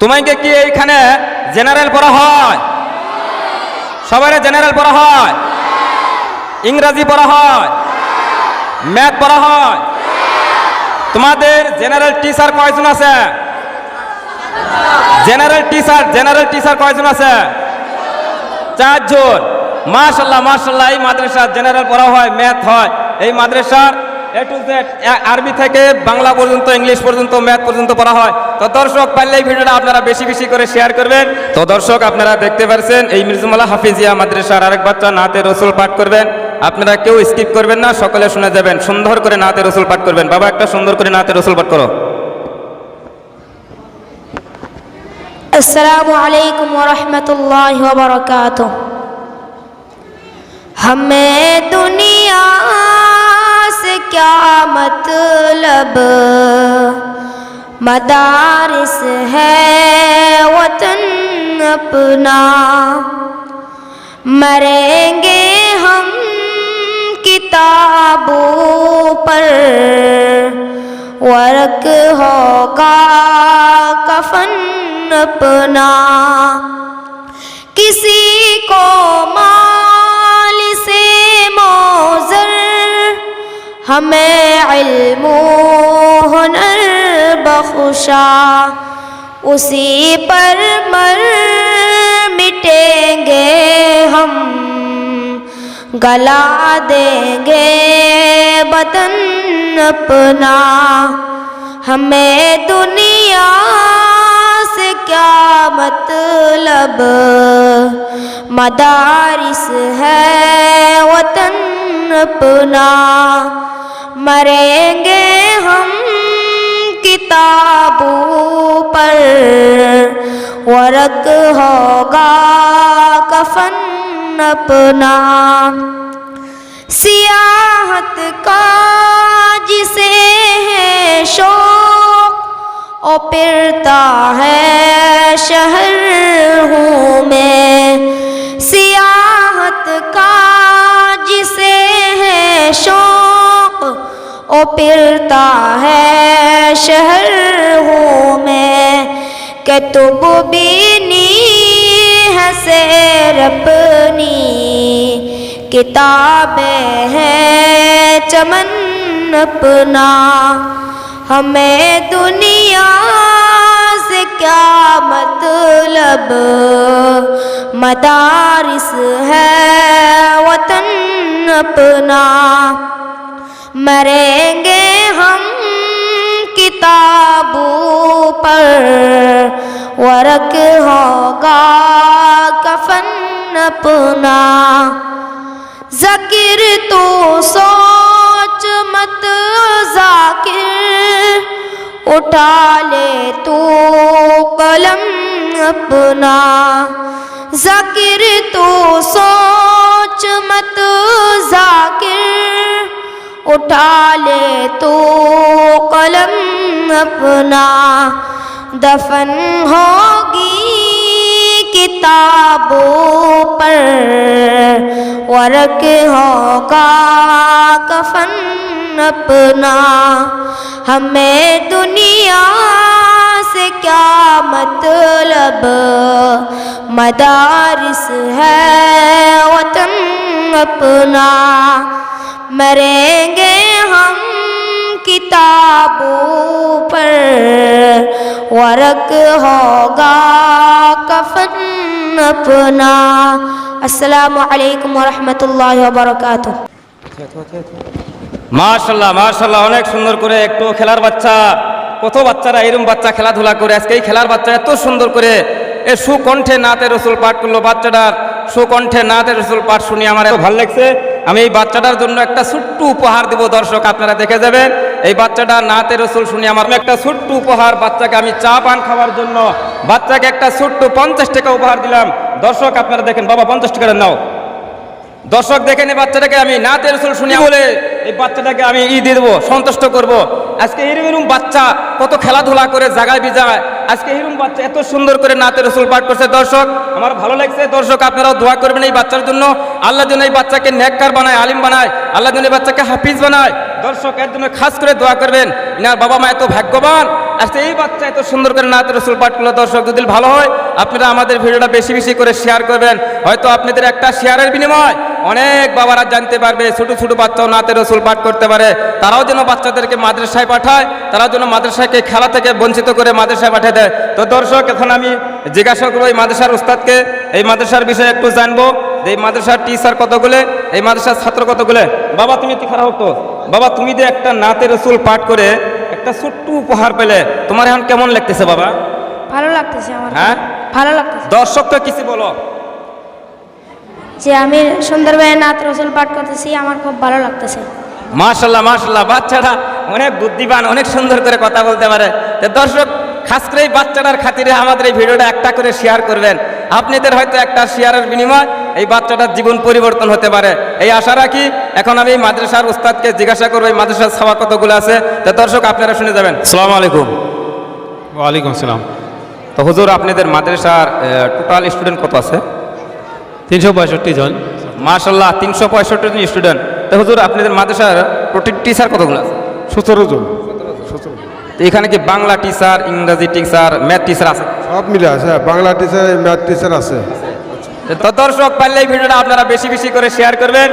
তোমাকে কি এইখানে জেনারেল পড়া হয়? সবাই জেনারেল পড়া হয়। ইংরাজি পড়া হয়। ম্যাথ পড়া হয়। তোমাদের জেনারেল টিচার কয়জন আছে? জেনারেল টিচার জেনারেল টিচার কয়জন আছে? চারজন। মাশাল্লাহ মাশাল্লাহ, এই মাদ্রাসার জেনারেল পড়া হয়, ম্যাথ হয়। এই মাদ্রাসার এ টু জেড আরবি থেকে বাংলা পর্যন্ত, ইংলিশ পর্যন্ত, ম্যাথ পর্যন্ত পড়া হয়। তো দর্শক, পারলে এই ভিডিওটা আপনারা বেশি বেশি করে শেয়ার করবেন। তো দর্শক, আপনারা দেখতে পাচ্ছেন এই মির্জুমালা হাফিজিয়া মাদ্রাসার আরেক বাচ্চা নাতে রসুল পাঠ করবেন। আপনারা কেউ স্কিপ করবেন না, সকলে শুনে যাবেন। সুন্দর করে নাতে রসুল পাঠ করবেন। বাবা, একটা সুন্দর করে নাতে রসুল পাঠ করো। السلام عليكم ورحمة الله وبركاته ہمیں دنیا کیا مطلب؟ مدارس ہے وطن اپنا۔ مریں گے ہم کتابوں پر۔ ورق ہوگا کفن اپنا۔ کسی کو ماں ہمیں علم و ہنر بخشا، اسی پر مر مٹیں گے ہم، گلا دیں گے بدن اپنا۔ ہمیں دنیا سے کیا مطلب؟ مدارس ہے وطن اپنا۔ مریں گے ہم کتابوں پر۔ ورق ہوگا کفن اپنا۔ سیاحت کا جسے ہے شوق، او پرتا ہے شہر ہوں میں۔ سیاحت کا جسے ہے شوق او پھرتا ہے شہر ہوں میں کہ تب بینی ہے سیر اپنی کتابیں ہیں چمن اپنا ہمیں دنیا سے کیا مطلب مدارس ہے وطن اپنا مریں گے ہم کتابوں پر۔ ورق ہوگا کفن اپنا۔ ذکر تو سوچ مت ذاکر۔ اٹھا لے تو قلم اپنا۔ ذکر تو سوچ مت ذاکر۔ اٹھا لے تو قلم اپنا دفن ہوگی کتابوں پر، ورق ہوگا کفن اپنا۔ ہمیں دنیا سے کیا مطلب؟ مدارس ہے وطن اپنا۔ मरेंगे हम किताबों पर वरक होगा कफन अपना अस्सलामु अलैकुम वरहमतुल्लाहि वबरकातुह মাশাল্লাহ মাশাল্লাহ অনেক সুন্দর করে একটু খেলার বাচ্চা কত বাচ্চারা এরম বাচ্চা খেলাধুলা করে আজকে এই খেলার বাচ্চা এত সুন্দর করে এ সুকণ্ঠে নাতে রসুল পাঠ করলো বাচ্চাটার সুকণ্ঠে নাতে রসুল পাঠ শুনি আমার এত ভালো লাগছে আমি এই বাচ্চাটার জন্য একটা ছোট্ট উপহার দেব, দর্শক, আপনারা দেখে যাবেন। এই বাচ্চাটা নাতে রসুল শুনি আমার একটা ছোট্ট উপহার, বাচ্চাকে আমি চা পান খাওয়ার জন্য, বাচ্চাকে একটা ছোট্ট পঞ্চাশ টাকা উপহার দিলাম। দর্শক, আপনারা দেখেন, বাবা, পঞ্চাশ টাকা নাও। দর্শক, দেখেন এই বাচ্চাটাকে আমি নাতে রসুল শুনি বলে, এই বাচ্চাটাকে আমি ই দিয়ে দেবো, সন্তুষ্ট করব। আজকে এরম বাচ্চা, কত খেলাধুলা করে জাগায় বিজায় আজকে এরম বাচ্চা এত সুন্দর করে নাতে রসুল পাঠ করছে। দর্শক, আমার ভালো লাগছে। দর্শক, আপনারাও দোয়া করবেন এই বাচ্চার জন্য। আল্লাহ যেন এই বাচ্চাকে নেককার বানায়, আলিম বানায়। আল্লাহ যেন এই বাচ্চাকে হাফিজ বানায়। দর্শক, এর জন্য খাস করে দোয়া করবেন। ইনার বাবা মা এত ভাগ্যবান। আজকে এই বাচ্চা এত সুন্দর করে নাতে রসুল পাঠ করল। দর্শক, যদি ভালো হয়, আপনারা আমাদের ভিডিওটা বেশি বেশি করে শেয়ার করবেন। হয়তো আপনাদের একটা শেয়ারের বিনিময়। অনেক বাবারা জানতে পারবে ছোট ছোট বাচ্চাও নাতে রসুল পাঠ করতে পারে। তারাও যেন বাচ্চাদেরকে মাদ্রাসায় পাঠায় তারাও যেন মাদ্রাসাকে খেলা থেকে বঞ্চিত করে মাদ্রাসায় পাঠিয়ে দেয়। তো দর্শক এখন আমি জিজ্ঞাসা করব এই মাদ্রাসার উস্তাদকে। এই মাদ্রাসার বিষয়ে একটু জানব যে এই মাদ্রাসার টিচার কতগুলো এই মাদ্রাসার ছাত্র কতগুলো? বাবা তুমি খারাপ হতো বাবা তুমি যে একটা নাতে রসুল পাঠ করে একটা ছোট্ট উপহার পেলে তোমার এখন কেমন লাগতেছে বাবা? ভালো লাগতেছে আমার। হ্যাঁ? ভালো লাগতেছে। দর্শককে কিছু বলো। যে আমি সুন্দরভাবে নাত রসুল পাঠ করতেছি আমার খুব ভালো লাগতেছে। মাশাল্লাহ মাশাল্লাহ বাচ্চারা অনেক বুদ্ধিমান অনেক সুন্দর করে কথা বলতে পারে। তো দর্শক খাস করে এই বাচ্চাটার খাতিরে আমাদের এই ভিডিওটা একটা করে শেয়ার করবেন। আপনাদের হয়তো একটা শেয়ারের বিনিময় এই বাচ্চাটার জীবন পরিবর্তন হতে পারে। এই আশা রাখি এখন আমি মাদ্রাসার উস্তাদকে জিজ্ঞাসা করব এই মাদ্রাসার সভা কতগুলো আছে? তো দর্শক আপনারা শুনে যাবেন। সালাম আলাইকুম। ওয়ালাইকুম আসসালাম। তো হুজুর আপনাদের মাদ্রাসার টোটাল স্টুডেন্ট কত আছে? তিনশো পঁয়ষট্টি জন। মার্শাল্লাহ তিনশো পঁয়ষট্টি জন স্টুডেন্ট তো হুজুর আপনাদের মাদ্রাসার প্রতি টিচার কতগুলো আছে? সতেরো জন। তো এখানে কি বাংলা টিচার ইংরাজি টিচার ম্যাথ টিচার আছে? সব মিলে আছে হ্যাঁ, বাংলা টিচার ম্যাথ টিচার আছে। তো দর্শক পারলে এই ভিডিওটা আপনারা বেশি বেশি করে শেয়ার করবেন।